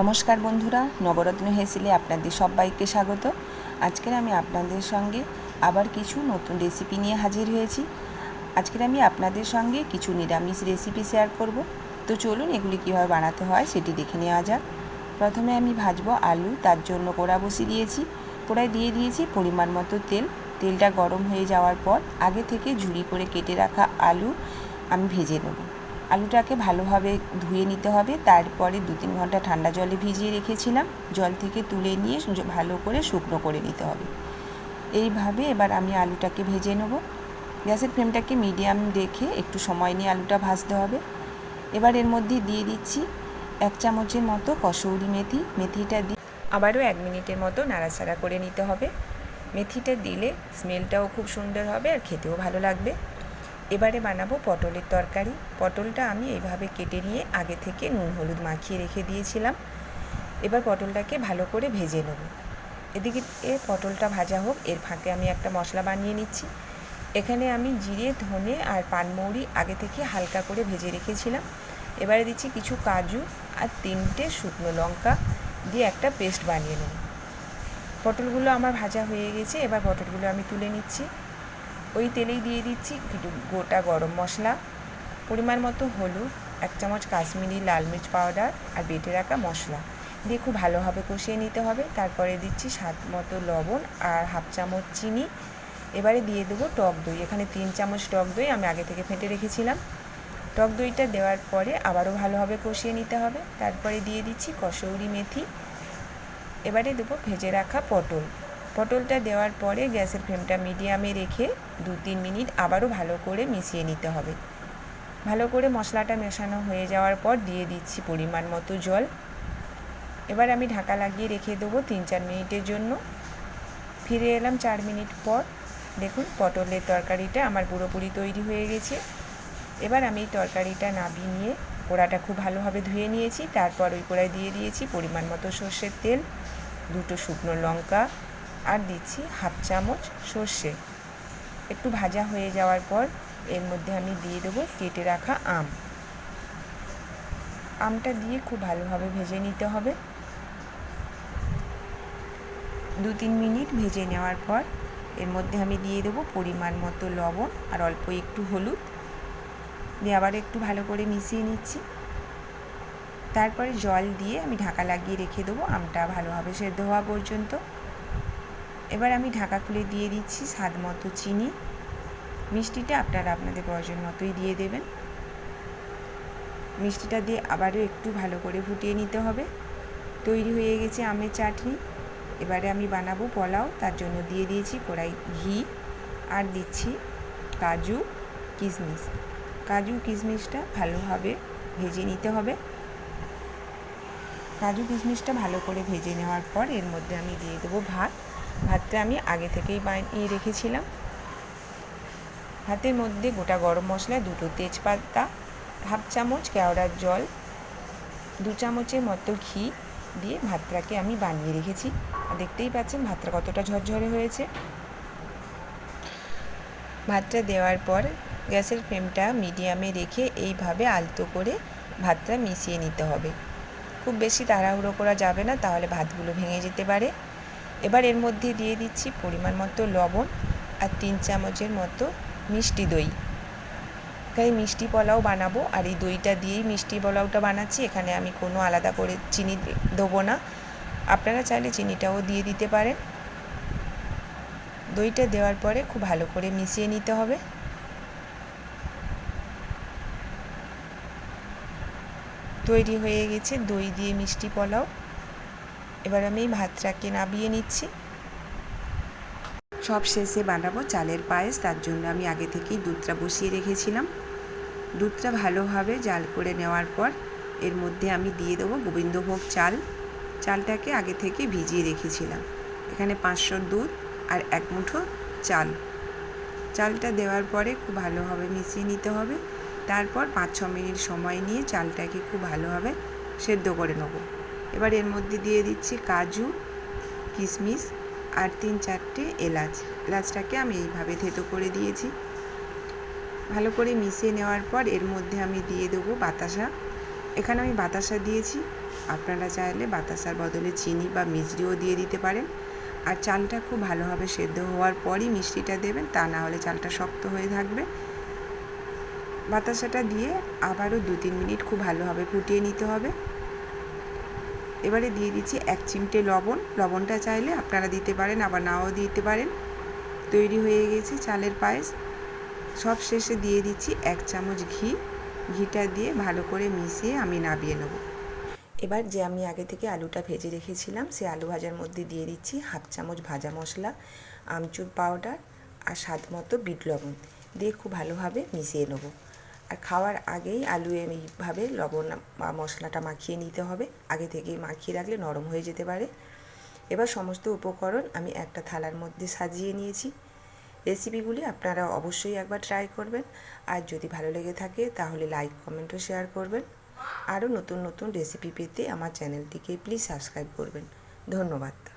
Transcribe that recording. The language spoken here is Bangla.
নমস্কার বন্ধুরা, নবরত্ন হেসিলে আপনাদের সবাইকে স্বাগত। আজকের আমি আপনাদের সঙ্গে আবার কিছু নতুন রেসিপি নিয়ে হাজির হয়েছি। আজকের আমি আপনাদের সঙ্গে কিছু নিরামিষ রেসিপি শেয়ার করব। তো চলুন এগুলি কীভাবে বানাতে হয় সেটি দেখে নেওয়া যাক। প্রথমে আমি ভাজবো আলু, তার জন্য কোড়া বসিয়ে দিয়েছি। কোড়ায় দিয়ে দিয়েছি পরিমাণ মতো তেল। তেলটা গরম হয়ে যাওয়ার পর আগে থেকে ঝুড়ি করে কেটে রাখা আলু আমি ভেজে নেব। আলুটাকে ভালোভাবে ধুয়ে নিতে হবে। তারপরে দু তিন ঘণ্টা ঠান্ডা জলে ভিজিয়ে রেখেছিলাম। জল থেকে তুলে নিয়ে ভালো করে শুকনো করে নিতে হবে। এইভাবে এবার আমি আলুটাকে ভেজে নেব। গ্যাসের ফ্লেমটাকে মিডিয়াম রেখে একটু সময় নিয়ে আলুটা ভাজতে হবে। এবার এর মধ্যে দিয়ে দিচ্ছি এক চামচের মতো কসৌরি মেথি। মেথিটা দিয়ে আবারও এক মিনিটের মতো নাড়াচাড়া করে নিতে হবে। মেথিটা দিলে স্মেলটাও খুব সুন্দর হবে আর খেতেও ভালো লাগবে। এবারে বানাবো পটলের তরকারি। পটলটা আমি এইভাবে কেটে নিয়ে আগে থেকে নুন, হলুদ মাখিয়ে রেখে দিয়েছিলাম। এবার পটলটাকে ভালো করে ভেজে নেব। এদিকে এ পটলটা ভাজা হোক, এর ফাঁকে আমি একটা মশলা বানিয়ে নিচ্ছি। এখানে আমি জিরে, ধনে আর পানমৌরি আগে থেকে হালকা করে ভেজে রেখেছিলাম। এবারে দিচ্ছি কিছু কাজু আর তিনটে শুকনো লঙ্কা দিয়ে একটা পেস্ট বানিয়ে নেব। পটলগুলো আমার ভাজা হয়ে গেছে, এবার পটলগুলো আমি তুলে নিচ্ছি। ওই তেলেই দিয়ে দিচ্ছি গোটা গরম মশলা, পরিমাণ মতো হলুদ, এক চামচ কাশ্মীরি লাল মির্চ পাউডার আর বেটে রাখা মশলা। দিয়ে খুব ভালোভাবে কষিয়ে নিতে হবে, তারপরে দিচ্ছি স্বাদ মতো লবণ আর হাফ চামচ চিনি। এবারে দিয়ে দেবো টক দই, এখানে তিন চামচ টক দই আমি আগে থেকে ফেটে রেখেছিলাম। টক দইটা দেওয়ার পরে আবারও ভালোভাবে কষিয়ে নিতে হবে, তারপরে দিয়ে দিচ্ছি কসৌরি মেথি। এবারে দেবো ভেজে রাখা পটল। পটলটা দেওয়ার পরে গ্যাসের ফ্লেমটা মিডিয়ামে রেখে দু তিন মিনিট আবারও ভালো করে মিশিয়ে নিতে হবে। ভালো করে মশলাটা মেশানো হয়ে যাওয়ার পর দিয়ে দিচ্ছি পরিমাণ মতো জল। এবার আমি ঢাকা লাগিয়ে রেখে দেবো তিন চার মিনিটের জন্য। ফিরে এলাম চার মিনিট পর। দেখুন, পটলের তরকারিটা আমার পুরোপুরি তৈরি হয়ে গেছে। এবার আমি তরকারিটা নাবি নিয়ে কোড়াটা খুব ভালোভাবে ধুয়ে নিয়েছি। তারপর ওই কোড়ায় দিয়ে দিয়েছি পরিমাণ মতো সর্ষের তেল, দুটো শুকনো লঙ্কা আর দিচ্ছি হাফ চামচ সর্ষে। একটু ভাজা হয়ে যাওয়ার পর এর মধ্যে আমি দিয়ে দেবো কেটে রাখা আম। আমটা দিয়ে খুব ভালোভাবে ভেজে নিতে হবে। দু তিন মিনিট ভেজে নেওয়ার পর এর মধ্যে আমি দিয়ে দেবো পরিমাণ মতো লবণ আর অল্প একটু হলুদ। দিয়ে আবার একটু ভালো করে মিশিয়ে নিচ্ছি। তারপরে জল দিয়ে আমি ঢাকা লাগিয়ে রেখে দেবো। আমটা ভালোভাবে সেদ্ধ হওয়া পর্যন্ত। এবার আমি ঢাকা খুলে দিয়ে দিচ্ছি স্বাদ মতো চিনি। মিষ্টিটা আপনারা আপনাদের প্রয়োজন মতোই দিয়ে দেবেন। মিষ্টিটা দিয়ে আবারও একটু ভালো করে ফুটিয়ে নিতে হবে। তৈরি হয়ে গেছে আমের চাটনি। এবারে আমি বানাবো পোলাও, তার জন্য দিয়ে দিয়েছি কড়াই ঘি আর দিচ্ছি কাজু কিশমিশ। কাজু কিশমিশটা ভালোভাবে ভেজে নিতে হবে। কাজু কিশমিশটা ভালো করে ভেজে নেওয়ার পর এর মধ্যে আমি দিয়ে দেবো ভাত। ভাতটা আমি আগে থেকেই বানিয়ে রেখেছিলাম। ভাতের মধ্যে গোটা গরম মশলা, দুটো তেজপাতা, হাফ চামচ কেওড়ার জল, দু চামচের মতো ঘি দিয়ে ভাতটাকে আমি বানিয়ে রেখেছি। আর দেখতেই পাচ্ছেন ভাতটা কতটা ঝরঝরে হয়েছে। ভাতটা দেওয়ার পর গ্যাসের ফ্লেমটা মিডিয়ামে রেখে এইভাবে আলতো করে ভাতটা মিশিয়ে নিতে হবে। খুব বেশি তাড়াহুড়ো করা যাবে না, তাহলে ভাতগুলো ভেঙে যেতে পারে। এবার এর মধ্যে দিয়ে দিচ্ছি পরিমাণ মতো লবণ আর তিন চামচের মতো মিষ্টি দই। এখানে মিষ্টি পোলাও বানাবো আর এই দইটা দিয়েই মিষ্টি পোলাওটা বানাচ্ছি। এখানে আমি কোনো আলাদা করে চিনি দেবো না। আপনারা চাইলে চিনিটাও দিয়ে দিতে পারেন। দইটা দেওয়ার পরে খুব ভালো করে মিশিয়ে নিতে হবে। তৈরি হয়ে গেছে দই দিয়ে মিষ্টি পোলাও। এবার আমি ভাতটাকে নাবিয়ে নিচ্ছি। সব শেষে বানাবো চালের পায়েস, তার জন্য আমি আগে থেকেই দুধটা বসিয়ে রেখেছিলাম। দুধটা ভালোভাবে জাল করে নেওয়ার পর এর মধ্যে আমি দিয়ে দেবো গোবিন্দভোগ চাল। চালটাকে আগে থেকে ভিজিয়ে রেখেছিলাম। এখানে পাঁচশো দুধ আর এক মুঠো চাল। চালটা দেওয়ার পরে খুব ভালোভাবে মিশিয়ে নিতে হবে। তারপর পাঁচ ছ মিনিট সময় নিয়ে চালটাকে খুব ভালোভাবে সেদ্ধ করে নেব। এবার এর মধ্যে দিয়ে দিচ্ছি কাজু কিশমিশ আর তিন চারটে এলাচ। এলাচটাকে আমি এইভাবে থেতো করে দিয়েছি। ভালো করে মিশিয়ে নেওয়ার পর এর মধ্যে আমি দিয়ে দেবো বাতাসা। এখানে আমি বাতাসা দিয়েছি। আপনারা চাইলে বাতাসার বদলে চিনি বা মিজরিও দিয়ে দিতে পারেন। আর চালটা খুব ভালোভাবে সেদ্ধ হওয়ার পরই মিষ্টিটা দেবেন, তা না হলে চালটা শক্ত হয়ে থাকবে। বাতাসাটা দিয়ে আবারও দু তিন মিনিট খুব ভালোভাবে ফুটিয়ে নিতে হবে। এবারে দিয়ে দিচ্ছি এক চিমটে লবণ। লবণটা চাইলে আপনারা দিতে পারেন, আবার নাও দিতে পারেন। তৈরি হয়ে গেছে চালের পায়েস। সব শেষে দিয়ে দিচ্ছি এক চামচ ঘি। ঘিটা দিয়ে ভালো করে মিশিয়ে আমি নাবিয়ে নেব। এবার যে আমি আগে থেকে আলুটা ভেজে রেখেছিলাম সেই আলু ভাজার মধ্যে দিয়ে দিচ্ছি হাফ চামচ ভাজা মশলা, আমচুর পাউডার আর স্বাদ মতো বিট লবণ। দিয়ে খুব ভালোভাবে মিশিয়ে নেব। আর খাওয়ার আগেই আলু এইভাবে লবণ বা মশলাটা মাখিয়ে নিতে হবে। আগে থেকেই মাখিয়ে রাখলে নরম হয়ে যেতে পারে। এবার সমস্ত উপকরণ আমি একটা থালার মধ্যে সাজিয়ে নিয়েছি। রেসিপিগুলি আপনারা অবশ্যই একবার ট্রাই করবেন। আর যদি ভালো লেগে থাকে তাহলে লাইক কমেন্টও শেয়ার করবেন। আরও নতুন নতুন রেসিপি পেতে আমার চ্যানেলটিকে প্লিজ সাবস্ক্রাইব করবেন। ধন্যবাদ।